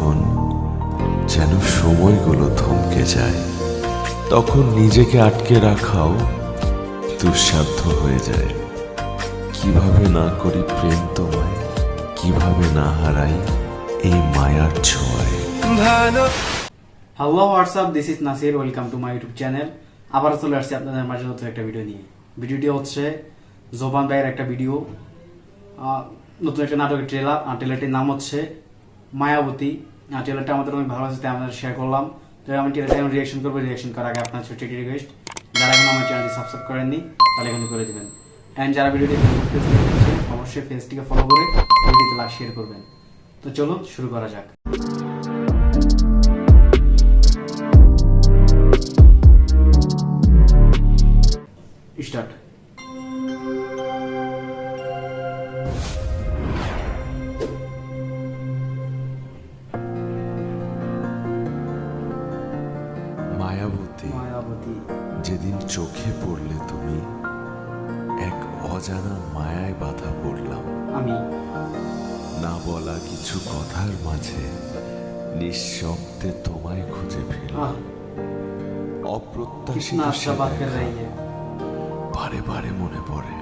যখন যেন সময়গুলো থমকে যায় তখন নিজেকে আটকে রাখাও দুঃসাধ্য হয়ে যায়। কীভাবে না করি প্রেম তোমায় কীভাবে না হারাই এই মায়ার ছোঁয়ায়? ভালো। Hello WhatsApp this is Nasir welcome to my YouTube channel আবার চলে আসছি আপনাদের মাঝে নতুন একটা ভিডিও নিয়ে। ভিডিওটি হচ্ছে জোবান ভাইয়ের একটা ভিডিও আহ, নতুন একটা নাটকের ট্রেলার আর ট্রেলারটির নাম হচ্ছে মায়াবতী। ট্রেলারটা আমাদের অনেক ভালো লাগছে, তাই আমাদের শেয়ার করলাম। তো আমি ট্রেলারটা এখন রিয়াকশন করব রিয়াকশন করার আগে আপনার ছোট্ট একটি রিকোয়েস্ট যারা এখন আমার চ্যানেলটি সাবস্ক্রাইব করেননি, তাহলে এখানে করে দেবেন। অ্যান্ড যারা ভিডিওটি অবশ্যই ফেসটিকে ফলো করে ভিডিওতে লাইক শেয়ার করবেন। তো চলুন, শুরু করা যাক। মায়াবতী যেদিন চোখে পড়লে তুমি এক অজানা মায়ায় বাধা পড়লাম। আমি। না বলা কিছু কথার মাঝে নিঃশব্দে তোমায় খুঁজে ফেললাম। অপ্রত্যাশিত বারে বারে মনে পড়ে।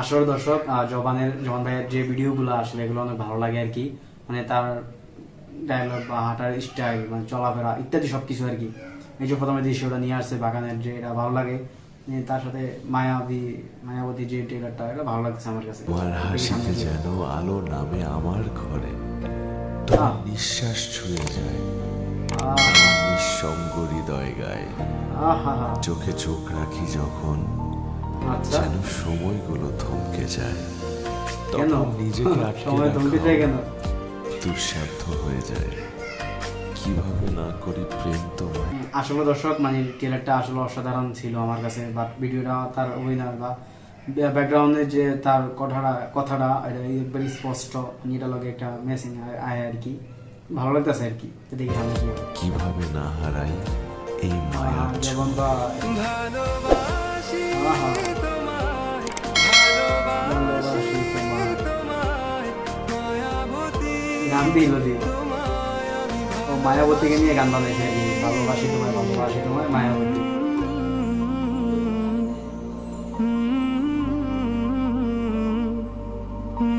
আসর দর্শক জবানের জবান ভাইয়ের যে ভিডিওগুলো আসলে এগুলো অনেক ভালো লাগে আর কি। মানে তার ডায়লগ বা হাঁটার স্টাইল মানে চলাফেরা ইত্যাদি সবকিছু আর কি। এই যে প্রথমে দৃশ্যটা নিয়ে আসছে বাগানের যে এটা ভালো লাগে তার সাথে মায়াবী মায়াবতী যে ট্রেলারটা এটা ভালো লাগছে আমার কাছে। তোমার হাসিতে যেন আলো নামে আমার ঘরে তোমার নিঃশ্বাস ছুঁয়ে যায় নিঃসঙ্গ হৃদয় গায়। আহা। হা চোখে চোখ রাখি যখন আচ্ছা। যেন সময়গুলো থমকে যায়। কেন? তখন নিজেকে আটকে সময় দুঃসাধ্য হয়ে যায়। কীভাবে না করি প্রেম তোমায়? আসলে দর্শক মানে ট্রেলারটা আসলে অসাধারণ ছিল আমার কাছে বাট ভিডিওটা তার অভিনয় বা ব্যাকগ্রাউন্ডে যে তার কথাটা কথাটা এটা একবার স্পষ্ট এটা লগে একটা মেসিং আয় আর কি। ভালো লাগতেছে আর কি দেখি আমি কি কীভাবে না হারাই এই আহ, যেমন বা দিল দিয়ে ও মায়াবতীকে নিয়ে গান বানাইছে ভালোবাসি তোমায় ভালোবাসি তোমায়, মায়াবতী।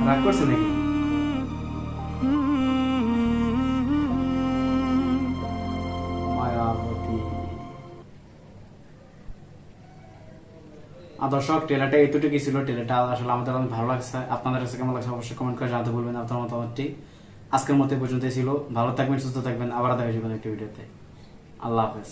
রাগ করছে নাকি? দর্শক ট্রেলারটা এতটুকু ছিল। টেলাটা আসলে আমাদের অনেক ভালো লাগছে। আপনাদের কাছে কেমন লাগছে অবশ্যই কমেন্ট করে জানাতে বলবেন আপনার মতামতটি আজকের মতো পর্যন্তই ছিল। ভালো থাকবেন, সুস্থ থাকবেন। আবার দেখা যাবেন একটি ভিডিওতে। আল্লাহ হাফেজ।